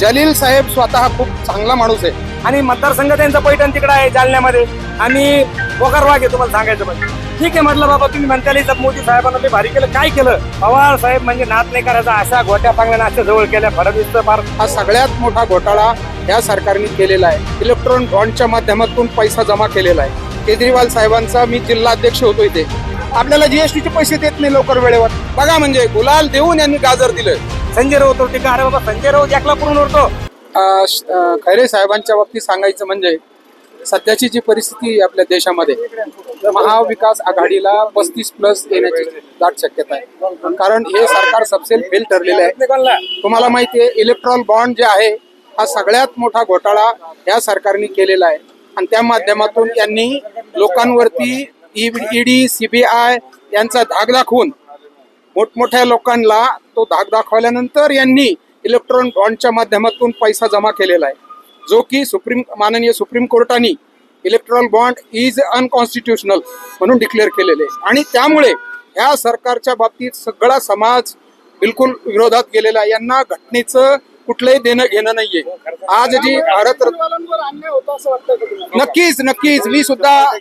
जलील साहेब स्वतः खूप चांगला माणूस आहे. आणि मतदारसंघ त्यांचा पैठण तिकडे आहे जालन्यामध्ये. आणि बोकार आहे तुम्हाला सांगायचं पण. ठीक आहे म्हटलं बाबा तुम्ही म्हणताली इथं मोदी साहेबांना ते भारी केलं. काय केलं? पवार साहेब म्हणजे नात नाही करायचा. अशा घोट्या चांगल्या अशा जवळ केल्या. फडणवीसचं फार. हा सगळ्यात मोठा घोटाळा या सरकारने केलेला आहे. इलेक्ट्रॉन बॉन्डच्या माध्यमातून पैसा जमा केलेला आहे. केजरीवाल साहेबांचा मी जिल्हाध्यक्ष होतो इथे. आपल्याला जीएसटीचे पैसे देत नाही लवकर वेळेवर. बघा म्हणजे गुलाल देऊन यांनी गाजर दिलं. संजय राऊत होते का? अरे बाबा संजय राऊत एकला पुरून उरतो खैरे साहेबांच्या बाबतीत सांगायचं म्हणजे सध्याची जी परिस्थिती आहे आपल्या देशामध्ये महाविकास आघाडीला पस्तीस प्लस येण्याची दाट शक्यता आहे. कारण हे सरकार सबसेल फेल ठरलेलं आहे. तुम्हाला माहिती आहे इलेक्ट्रॉल बॉन्ड जे आहे हा सगळ्यात मोठा घोटाळा या सरकारने केलेला आहे. आणि त्या माध्यमातून त्यांनी लोकांवरती ईडी सीबीआय यांचा धाग दाखवून मोठमोठ्या लोकांना तो धाक दाखवल्यानंतर यांनी इलेक्ट्रॉनिक बॉन्डच्या माध्यमातून पैसा जमा केलेला आहे. जो की सुप्रीम माननीय सुप्रीम कोर्टाने इलेक्ट्रॉनिक बॉन्ड इज अनकॉन्स्टिट्युशनल म्हणून डिक्लेअर केलेले आणि त्यामुळे ह्या सरकारच्या बाबतीत सगळा समाज बिलकुल विरोधात गेलेला आहे. यांना घटनेचं कुठलंही देणं घेणं नाहीये. आज जी भारत नक्कीच नक्कीच. मी सुद्धा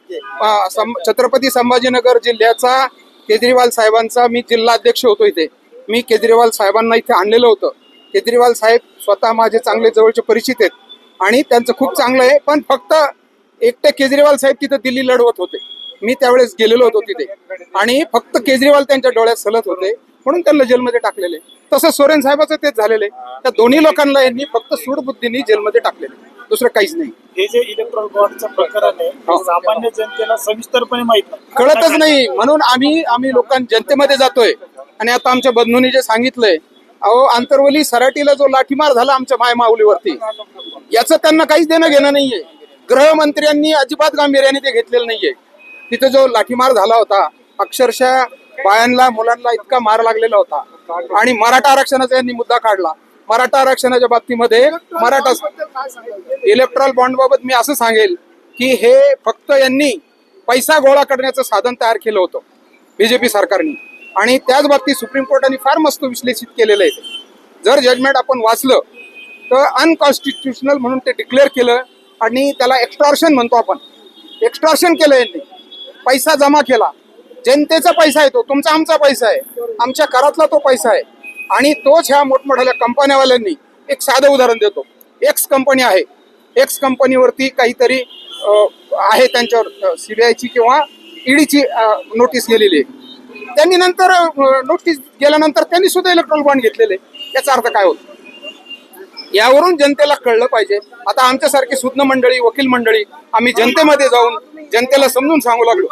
छत्रपती संभाजीनगर जिल्ह्याचा केजरीवाल साहेबांचा मी जिल्हाध्यक्ष होतो इथे. मी केजरीवाल साहेबांना इथे आणलेलं होतं. केजरीवाल साहेब स्वतः माझे चांगले जवळचे परिचित आहेत आणि त्यांचं खूप चांगलं आहे. पण फक्त एकटे केजरीवाल साहेब तिथे दिल्ली लढवत होते. मी त्यावेळेस गेलेलो होतो तिथे. आणि फक्त केजरीवाल त्यांच्या डोळ्यात सलत होते म्हणून त्यांना जेलमध्ये टाकलेले. तसं सोरेन साहेबाचं तेच झालेलं आहे. त्या दोन्ही लोकांना यांनी फक्त सूडबुद्धीने जेलमध्ये टाकलेले दुसरं काहीच नाही. हे जे इलेक्ट्रॉल बॉन्डचं प्रकरण आहे सामान्य जनतेला सविस्तरपणे माहीत नाही. कळतच नाही. म्हणून आम्ही आम्ही लोकां जनतेमध्ये जातोय. आणि आता आमच्या बंधूंनी जे सांगितलंय अहो आंतरवली सराटीला जो लाठीमार झाला आमच्या माय माऊलीवरती याचं त्यांना काहीच देणं घेणं नाहीये. गृहमंत्र्यांनी अजिबात गांभीर्याने ते घेतलेलं नाहीये. तिथे जो लाठीमार झाला होता अक्षरशः बायांना मुलांना इतका मार लागलेला होता. आणि मराठा आरक्षणाचा यांनी मुद्दा काढला. मराठा आरक्षणाच्या बाबतीमध्ये मराठा इलेक्ट्रॉल बॉन्ड बाबत मी असं सांगेल की हे फक्त यांनी पैसा गोळा करण्याचं साधन तयार केलं होतं बीजेपी सरकारने. आणि त्याच बाबतीत सुप्रीम कोर्टाने फार मस्त विश्लेषित केलेलं आहे. जर जजमेंट आपण वाचलं तर अनकॉन्स्टिट्युशनल म्हणून ते डिक्लेअर केलं आणि त्याला एक्स्ट्रॉर्शन म्हणतो आपण. एक्स्ट्रॉर्शन केलं यांनी. पैसा जमा केला. जनतेचा पैसा आहे तो. तुमचा आमचा पैसा आहे. आमच्या करातला तो पैसा आहे. आणि तोच ह्या मोठमोठ्या कंपन्यावाल्यांनी एक साधं उदाहरण देतो. एक्स कंपनी आहे. एक्स कंपनीवरती काहीतरी आहे त्यांच्यावर सीबीआयची किंवा ईडीची नोटीस गेलेली आहे. त्यांनी नंतर नोटीस गेल्यानंतर त्यांनी सुद्धा इलेक्ट्रॉनिक बॉन्ड घेतलेले याचा अर्थ काय होतो? यावरून जनतेला कळलं पाहिजे. आता आमच्यासारखी सुज्ञ मंडळी वकील मंडळी आम्ही जनतेमध्ये जाऊन जनतेला समजून सांगू लागलो.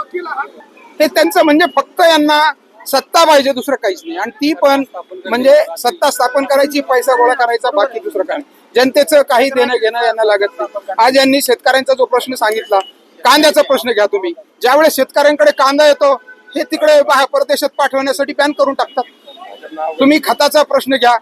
ते त्यांचं म्हणजे फक्त यांना सत्ता पाहिजे दुसरं काहीच नाही. आणि ती पण म्हणजे सत्ता स्थापन करायची पैसा गोळा करायचा बाकी दुसरं काय जनतेचं काही देणं घेणं यांना लागत नाही. आज यांनी शेतकऱ्यांचा जो प्रश्न सांगितला कांद्याचा प्रश्न घ्या तुम्ही. ज्यावेळेस शेतकऱ्यांकडे कांदा येतो हे तिकडे परदेशात पाठवण्यासाठी बॅन करून टाकतात. तुम्ही खताचा प्रश्न घ्या.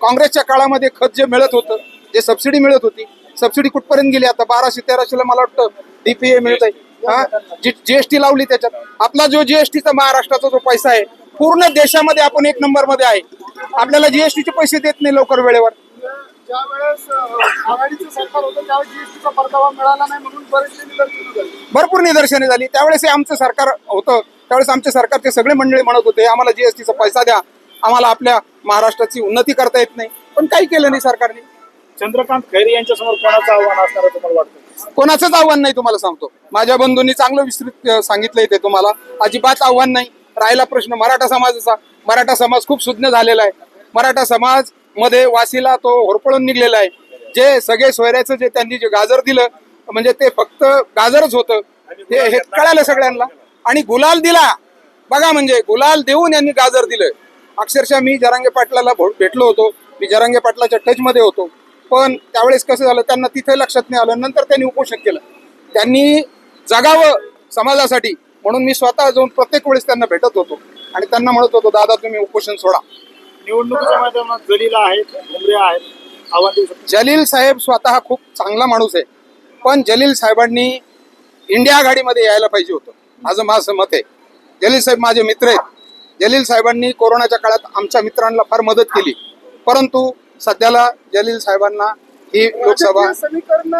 काँग्रेसच्या काळामध्ये खत जे मिळत होतं जे सबसिडी मिळत होती सबसिडी कुठपर्यंत गेली? आता बाराशे तेराशेला मला वाटतं डीपीए मिळत आहे हा? जीएसटी लावली त्याच्यात. आपला जो जीएसटीचा महाराष्ट्राचा जो पैसा आहे पूर्ण देशामध्ये आपण एक नंबरमध्ये आहे. आपल्याला जीएसटीचे पैसे देत नाही लवकर वेळेवर. ज्यावेळेस अं, आघाडीचं सरकार होतं त्यावेळेस जीएसटीचा परतावा मिळाला नाही म्हणून बरेचसे निदर्शनं झाली. भरपूर निदर्शने झाली. त्यावेळेस हे आमचं सरकार होतं. त्यावेळेस आमच्या सरकारचे सगळे मंडळी म्हणत होते आम्हाला जीएसटीचा पैसा द्या. आम्हाला आपल्या महाराष्ट्राची उन्नती करता येत नाही. पण काही केलं नाही सरकारने. चंद्रकांत खैरे यांच्या समोर कोणाचं आव्हान असणार आहे तुम्हाला वाटतं? कोणाचंच आव्हान नाही तुम्हाला सांगतो. माझ्या बंधूंनी चांगलं विस्तृत सांगितलंय ते तुम्हाला. अजिबात आव्हान नाही. राहिला प्रश्न मराठा समाजाचा. मराठा समाज खूप सुज्ञ झालेला आहे. मराठा समाजमध्ये वासीला तो होरपळून निघलेला आहे. जे सगळे सोयऱ्याचं जे त्यांनी जे गाजर दिलं म्हणजे ते फक्त गाजरच होतं. ते हे कळालं सगळ्यांना. आणि गुलाल दिला. बघा म्हणजे गुलाल देऊन यांनी गाजर दिलं. अक्षरशः मी जरांगे पाटलाला भेटलो होतो. मी जरांगे पाटलाच्या टचमध्ये होतो. पण त्यावेळेस कसं झालं त्यांना तिथे लक्षात नाही आलं नंतर त्यांनी उपोषण केलं. त्यांनी जगावं समाजासाठी म्हणून मी स्वतः जाऊन प्रत्येक वेळेस त्यांना भेटत होतो आणि त्यांना म्हणत होतो दादा तुम्ही उपोषण सोडा. निवडणुकीच्या जलीला आहेत भुमरे आहेत आव्हान देऊ शकतो जलील साहेब स्वतः खूप चांगला माणूस आहे पण जलील साहेबांनी इंडिया आघाडीमध्ये यायला पाहिजे होतं. माझं माझं मत आहे. जलील साहेब माझे मित्र आहेत. जलील साहेबांनी कोरोनाच्या काळात आमच्या मित्रांना फार मदत केली. परंतु सध्याला जलील साहेबांना ही लोकसभा समीकरण?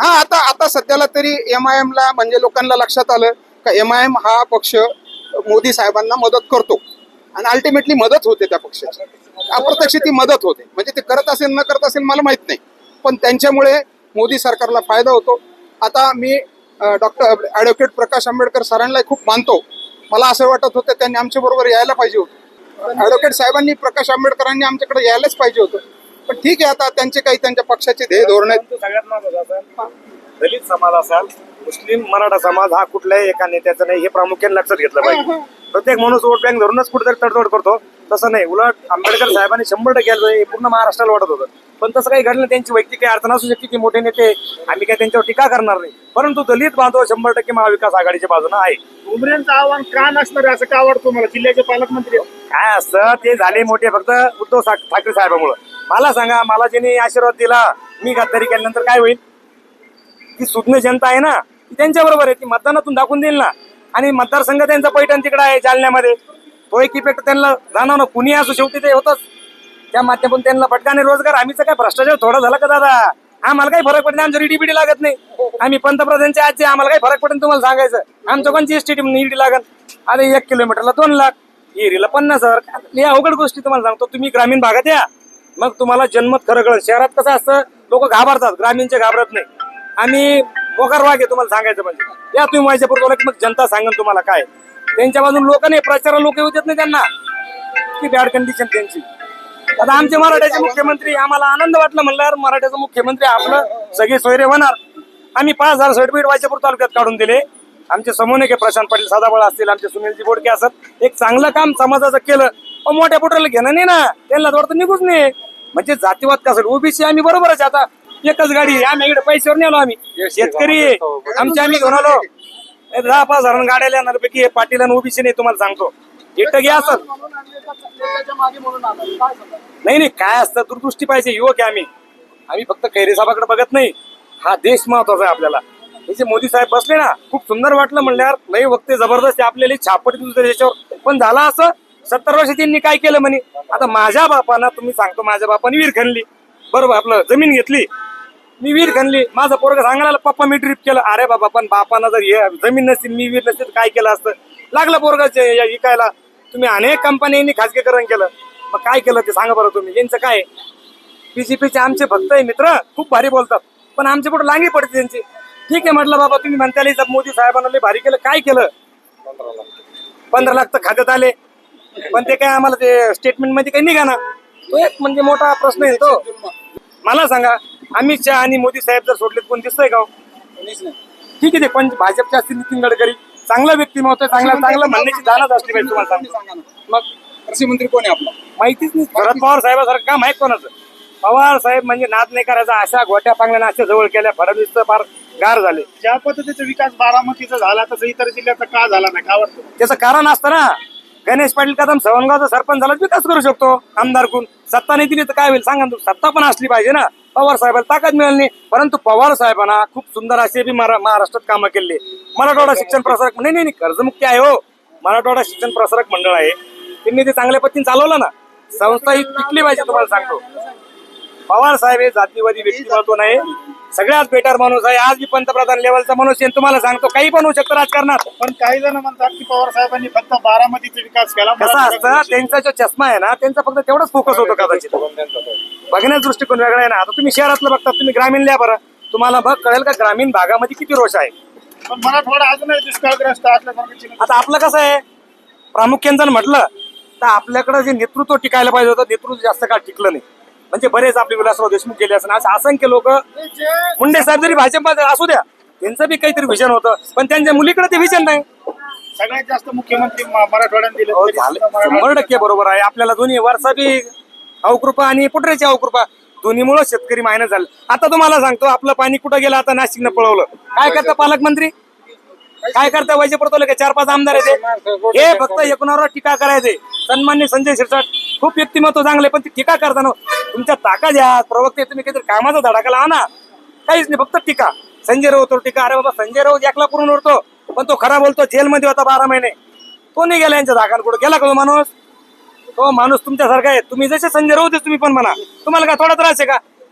हा आता आता सध्याला तरी एम आय ला म्हणजे लोकांना लक्षात आलं का एम आय एम हा पक्ष मोदी साहेबांना मदत करतो. आणि अल्टिमेटली मदत होते त्या पक्षाची. अप्रत्यक्ष ती मदत होते. म्हणजे ते करत असेल न करत असेल मला माहीत नाही. पण त्यांच्यामुळे मोदी सरकारला फायदा होतो. आता मी डॉक्टर ॲडव्होकेट प्रकाश आंबेडकर सरांना खूप मानतो. मला असं वाटत होतं त्यांनी आमच्या बरोबर यायला पाहिजे होतं. ॲडव्होकेट साहेबांनी प्रकाश आंबेडकरांनी आमच्याकडे यायलाच पाहिजे होतं. पण ठीक आहे आता त्यांचे काही त्यांच्या पक्षाचे ध्येय धोरण आहेत दलित समाज असाल मुस्लिम मराठा समाज हा कुठल्याही एका नेत्याचा नाही. हे प्रामुख्याने लक्षात घेतलं पाहिजे. प्रत्येक माणूस वोट बँक धरूनच कुठेतरी तडतोड करतो. तसं नाही. उलट आंबेडकर साहेबांनी शंभर टक्के हे पूर्ण महाराष्ट्राला वाटत होतं. पण तसं काही घडलं त्यांची वैयक्तिक काही अडचण असू शकते की मोठे नेते आम्ही काही त्यांच्यावर टीका करणार नाही. परंतु दलित बांधव शंभर टक्के महाविकास आघाडीच्या बाजूने आहे. उमरेंचं आव्हान का नसणार असं का वाटतं तुम्हाला? जिल्ह्याचे पालकमंत्री आहेत. काय असतं ते झाले मोठे फक्त उद्धव ठाकरे साहेबामुळं. मला सांगा मला ज्यांनी आशीर्वाद दिला मी गद्दारी केल्यानंतर काय होईल? ती सुज्ञ जनता आहे ना. त्यांच्या बरोबर आहे. ती मतदानातून दाखवून देईल ना. आणि मतदारसंघ त्यांचा पैठण तिकडे आहे जालन्यामध्ये. तो एक इफेक्ट त्यांना जाणव ना कुणी असो शेवटी ते होतच. त्या माध्यमातून त्यांना फटकाने रोजगार. आम्हीच काय भ्रष्टाचार थोडा झाला का दादा? आम्हाला काही फरक पडत नाही. आमच्या ईडीपीडी लागत नाही. आम्ही पंतप्रधानचे आजचे आम्हाला काही फरक पडत तुम्हाला सांगायचं. आमचं कोणची एसटी ईडी लागत अरे एक किलोमीटरला दोन लाख. एरीला पन्नास हजार. या अवघड गोष्टी तुम्हाला सांगतो. तुम्ही ग्रामीण भागात या. मग तुम्हाला जन्मत खरं कळत शहरात कसं असतं? लोक घाबरतात. ग्रामीणचे घाबरत नाही. आणि मोकार वाघ आहे तुम्हाला सांगायचं म्हणजे. या तुम्ही माझ्या पूर्वला की मग जनता सांगेल तुम्हाला काय. त्यांच्या बाजून लोक नाही प्रचार लोक येऊ देत नाही त्यांना. किती बॅड कंडिशन त्यांची. आता आमचे मराठ्याचे मुख्यमंत्री आम्हाला आनंद वाटला म्हणल्यावर मराठ्याचा मुख्यमंत्री आपलं सगळे सोयरे होणार. आम्ही पाच हजार सर्टिफिकेट वायच्यापूर तालुक्यात काढून दिले. आमचे समोने के प्रशांत पाटील सदाबळ असतील आमचे सुनीलजी बोडके असत. एक चांगलं काम समाजाचं केलं. पण मोठ्या पोटाला घेणं नाही ना. त्यांना वाटतं निघूच नाही. म्हणजे जातीवाद कसं ओबीसी आम्ही बरोबरच आता एकच गाडी. आम्ही इकडे पैशावर नेलो आम्ही. शेतकरी आहे. आमचे आम्ही घेऊन आलो. दहा पाच हजार गाड्या येणार पैकी हे पाटील आणि ओबीसी नाही तुम्हाला सांगतो. एक टक्के असत नाही नाही काय असतं दूरदृष्टी पाहिजे युवक आहे आम्ही. आम्ही फक्त खैरे साहेबाकडे बघत नाही. हा देश महत्त्वाचा आहे आपल्याला. हे जे मोदी साहेब बसले ना खूप सुंदर वाटलं म्हणल्यावर लई वक्ते जबरदस्त आपल्याला छापट दुसऱ्या देशावर पण झाला असं सत्तर वर्ष त्यांनी काय केलं म्हणे? आता माझ्या बापानं तुम्ही सांगतो माझ्या बापाने विहीर खणली. बरोबर आपलं जमीन घेतली. मी विहीर खणली माझा पोरग सांगायला पप्पा मी ट्रिप केलं. अरे बाबा पण बापानं जर हे जमीन नसती मी विहीर नसेल काय केलं असतं? लागलं पोरगाचे विकायला. तुम्ही अनेक कंपन्यांनी खाजगीकरण केलं. मग काय केलं ते सांगा बरं तुम्ही. यांचं काय? बीजेपीचे आमचे भक्त आहे मित्र खूप भारी बोलतात. पण आमचे पुढे लांगी पडते त्यांची. ठीक आहे म्हटलं बाबा तुम्ही म्हणताले जर मोदी साहेबांना लय भारी केलं काय केलं? पंधरा लाख तर खात्यात आले. पण ते काय आम्हाला ते स्टेटमेंटमध्ये काही निघा ना तो एक म्हणजे मोठा प्रश्न आहे तो. मला सांगा अमित शहा आणि मोदी साहेब जर सोडले कोण दिसतंय का हो? ठीक आहे ते पण भाजपचे असतील नितीन गडकरी चांगला व्यक्तिमत्व चांगला चांगला म्हणण्याची जाणच असली पाहिजे तुम्हाला सांगतो. मग कृषी मंत्री कोण आहे आपला? माहितीच नाही. शरद पवार साहेबासारखं काम माहीत कोणाचं? पवार साहेब म्हणजे नाद नाही करायचा. अशा गोट्या पांगल्या अशा जवळ केल्या फडणवीस फार गार झाले. ज्या पद्धतीचा विकास बारामतीचा झाला तसं इतर जिल्ह्याचा का झाला नाही? का वाटतं? त्याचं कारण असतं ना. गणेश पाटील कदम सवनगावचा सरपंच झाला तर विकास करू शकतो. आमदार कोण सत्ता नाही दिली तर काय होईल? सांगा ना तुम्ही. सत्ता पण असली पाहिजे ना. पवार साहेबाला ताकद मिळाली नाही. परंतु पवार साहेबांना खूप सुंदर असे बी महाराष्ट्रात कामं केले. मराठवाडा शिक्षण प्रसारक नाही नाही, कर्जमुक्ती आहे हो. मराठवाडा शिक्षण प्रसारक मंडळ आहे. त्यांनी ते चांगल्या पद्धतीने चालवलं ना. संस्था ही टिकली पाहिजे तुम्हाला सांगतो. पवार साहेब हे जातीवादी व्यक्तिमत्व नाही. सगळ्यात बेटर माणूस आहे. आज बी पंतप्रधान लेवलचा माणूस आहे तुम्हाला सांगतो काही पण होऊ शकतं राजकारणात. पण काही जण म्हणतात की पवार साहेबांनी फक्त बारामतीचा विकास केला. कसं असतं त्यांचा जो चष्मा आहे ना त्यांचा फक्त तेवढाच फोकस होतो कदाचित. बघण्याचा दृष्टिकोन वेगळा आहे ना. आता तुम्ही शहरातलं बघता तुम्ही ग्रामीण लिहा बरं. तुम्हाला बघ कळेल का ग्रामीण भागामध्ये किती रोष आहे? पण मराठवाडा अजूनही दुष्काळग्रस्त असल्यासारखं आता आपलं कसं आहे? प्रामुख्याने जर म्हटलं तर आपल्याकडे जे नेतृत्व टिकायला पाहिजे होतं नेतृत्व जास्त काळ टिकलं नाही. म्हणजे बरेच आपले विलासराव देशमुख गेले असं असं असंख्य लोक मुंडे साहेब जरी भाजपमध्ये असू द्या त्यांचं बी काहीतरी विजन होतं. पण त्यांच्या मुलीकडे ते विजन नाही. सगळ्यात जास्त मुख्यमंत्री मराठवाड्यात दिले हो, शंभर टक्के बरोबर आहे. आपल्याला दोन्ही वरचा बी अवकृपा आणि पुटरेची अवकृपा. दोन्हीमुळे शेतकरी मायनस झाले. आता तुम्हाला सांगतो आपलं पाणी कुठं गेलं? आता नाशिकनं पळवलं. काय करता पालकमंत्री? काय करता वैसे पडतो का चार पाच आमदार आहे हे फक्त एकूणावर टीका करायचे. सन्मान्य संजय शिरसाट खूप व्यक्तिमत्व चांगले पण ती टीका करताना तुमच्या ताकद या प्रवक्ते तुम्ही काहीतरी कामाचा धडाकाला आणा काहीच नाही फक्त टीका. संजय राऊत टीका. अरे बाबा संजय राऊत एकला पूर्ण उरतो पण तो खरा बोलतो जेलमध्ये होता बारा महिने. तो नाही गेला यांच्या कुठं. गेला का तो माणूस? तो माणूस तुमच्यासारखा आहे. तुम्ही जसे संजय राहू तुम्ही पण म्हणा. तुम्हाला काय थोडा त्रास आहे का?